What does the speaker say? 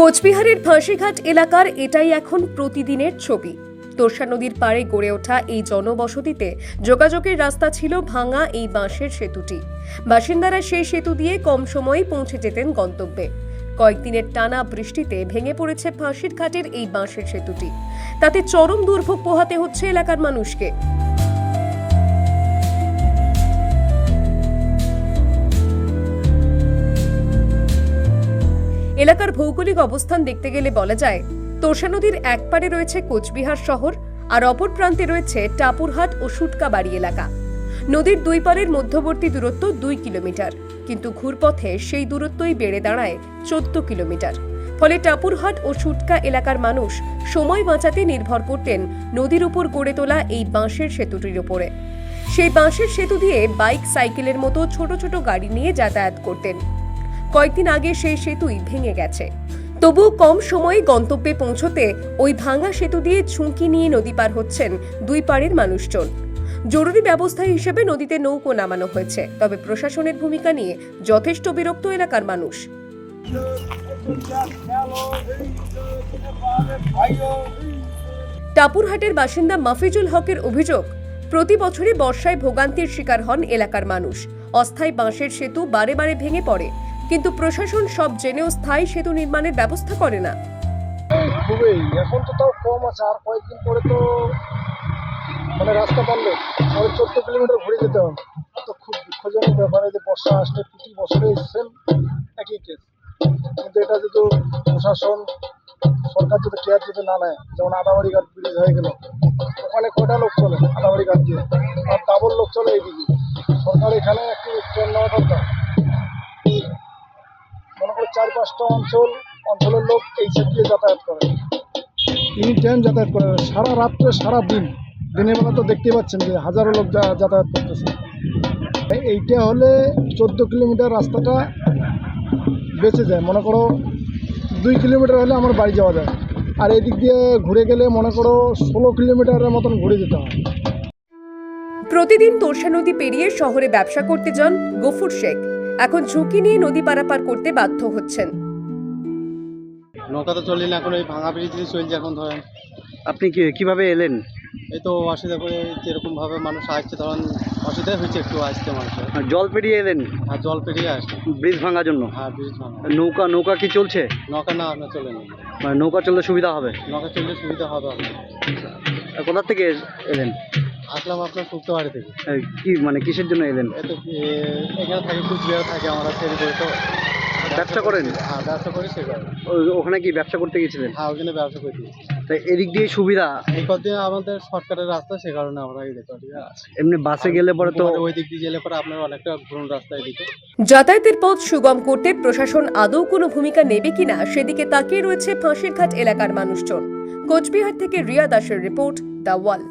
কোচবিহারের ফাঁসিঘাট এলাকার এটাই এখন প্রতিদিনের ছবি। তোরসা নদীর পাড়ে গড়ে ওঠা এই জনবসতিতে যোগাযোগের রাস্তা ছিল ভাঙা এই বাঁশের সেতুটি। বাসিন্দারা সেই সেতু দিয়ে কম সময়ে পৌঁছে যেতেন গন্তব্যে। কয়েকদিনের টানা বৃষ্টিতে ভেঙে পড়েছে ফাঁসির ঘাটের এই বাঁশের সেতুটি। তাতে চরম দুর্ভোগ পোহাতে হচ্ছে এলাকার মানুষকে। এলাকার ভৌগোলিক অবস্থান দেখতে গেলে বলা যায়, তোষা নদীর এক পারে রয়েছে কোচবিহার শহর আর অপর প্রান্তে রয়েছে টাপুরহাট ও সুটকাবাড়ি এলাকা। নদীর দুই পারের মধ্যবর্তী দূরত্ব দুই কিলোমিটার, কিন্তু ঘুরপথে সেই দূরত্বই বেড়ে দাঁড়ায় চোদ্দ কিলোমিটার। ফলে টাপুরহাট ও সুটকা এলাকার মানুষ সময় বাঁচাতে নির্ভর করতেন নদীর উপর গড়ে তোলা এই বাঁশের সেতুটির উপরে। সেই বাঁশের সেতু দিয়ে বাইক, সাইকেলের মতো ছোট ছোট গাড়ি নিয়ে যাতায়াত করতেন। কয়েকদিন আগে সেই সেতুই ভেঙে গেছে। তবু কম সময়ে গন্তব্যে পৌঁছতে ওই ভাঙা সেতু দিয়ে ঝুঁকি নিয়ে নদী পার হচ্ছেন দুই পাড়ের মানুষজন। জরুরি ব্যবস্থা হিসেবে নদীতে নৌকো নামানো হয়েছে, তবে প্রশাসনের ভূমিকা নিয়ে যথেষ্ট বিরক্ত এলাকার মানুষ। টাপুরহাটের বাসিন্দা মাফিজুল হকের অভিযোগ, প্রতি বছরই বর্ষায় ভোগান্তির শিকার হন এলাকার মানুষ। অস্থায়ী বাঁশের সেতু বারে বারে ভেঙে পড়ে। কিন্তু প্রশাসন সব জেনেও স্থায়ী সেতু নির্মাণের ব্যবস্থা করে না। খুবই, এখন তো তাও কম আছে, আর কয়েকদিন পরে তো মানে রাস্তা পারলে আরও চোদ্দ কিলোমিটার ঘুরে যেতে হবে। তো খুব দুঃখজনক ব্যাপার যে বর্ষা আসলে প্রতি বছরে সেম একই কেস কিন্তু এটা যদি প্রশাসন, সরকার যদি কেয়ার যদি না নেয়, যেমন আদাবাড়ি ঘাট ব্রিজ হয়ে গেল, ওখানে কয়টা লোক চলে আদাবাড়ি ঘাট দিয়ে? আর ডাবল লোক চলে এইদিকে। সরকার এখানে চার পাঁচটা অঞ্চল অঞ্চলের লোক এই সেট দিয়ে যাতায়াত করে। তিনি ট্রেন যাতায়াত করে। সারা রাত্রে সারা দিন দিনের বেলা তো দেখতে পাচ্ছেন যে হাজারো লোক যা- যাতায়াত করতেছে। এই- এইটা হলে চোদ্দ কিলোমিটার রাস্তাটা বেঁচে যায়। মনে করো দুই কিলোমিটার হলে আমার বাড়ি যাওয়া যায়। আর এদিক দিয়ে ঘুরে গেলে মনে করো ষোলো কিলোমিটারের মতন ঘুরে যেতে হয়। প্রতিদিন তোরসা নদী পেরিয়ে শহরে ব্যবসা করতে যান গফুর শেখ। এখন ঝুঁকি নিয়ে নদী পারাপার করতে বাধ্য হচ্ছেন। নৌকা তো চলি না এখন এই ভাঙা ব্রিজ দিয়ে চলছে এখন ধরেন। আপনি কি কীভাবে এলেন? এই তো অসুবিধা করে যেরকম ভাবে মানুষ আসছে তখন অসুবিধা হচ্ছে একটু আসছে মানুষের। আর জল পেরিয়ে এলেন? আর জল পেরিয়ে আসছে। ব্রিজ ভাঙার জন্য? হ্যাঁ ব্রিজ ভাঙা। নৌকা নৌকা কি চলছে? নৌকা না আপনার চলে না। মানে নৌকা চললে সুবিধা হবে? নৌকা চললে সুবিধা হবে। আপনার কোথা থেকে এলেন? আসলাম আপনার শুক্তবাড়ি থেকে। কি মানে কিসের জন্য এলেন এত এখানে থাকে কুচবিহার থাকে আমরা ফেরি করে তো। ব্যবসা করেন? হ্যাঁ ব্যবসা করি সে করে ওখানে কি ব্যবসা করতে গেছিলেন? হ্যাঁ ওখানে ব্যবসা করে দিয়েছি। তাই এদিক দিয়ে সুবিধা? এই কদিন আমাদের শর্টকাটের রাস্তা সে কারণে আমরা এই দেখতে এমনি বাসে গেলে পরে তো ওই দিক দিয়ে গেলে পরে আপনার অনেকটা ঘুরুন রাস্তা এদিকে। যাতায়াতের পথ সুগম করতে প্রশাসন আদৌ কোনো ভূমিকা নেবে কিনা সেদিকে তাকিয়ে রয়েছে ফাঁসির ঘাট এলাকার মানুষজন। কোচবিহার থেকে রিয়া দাসের রিপোর্ট দ্য ওয়াল।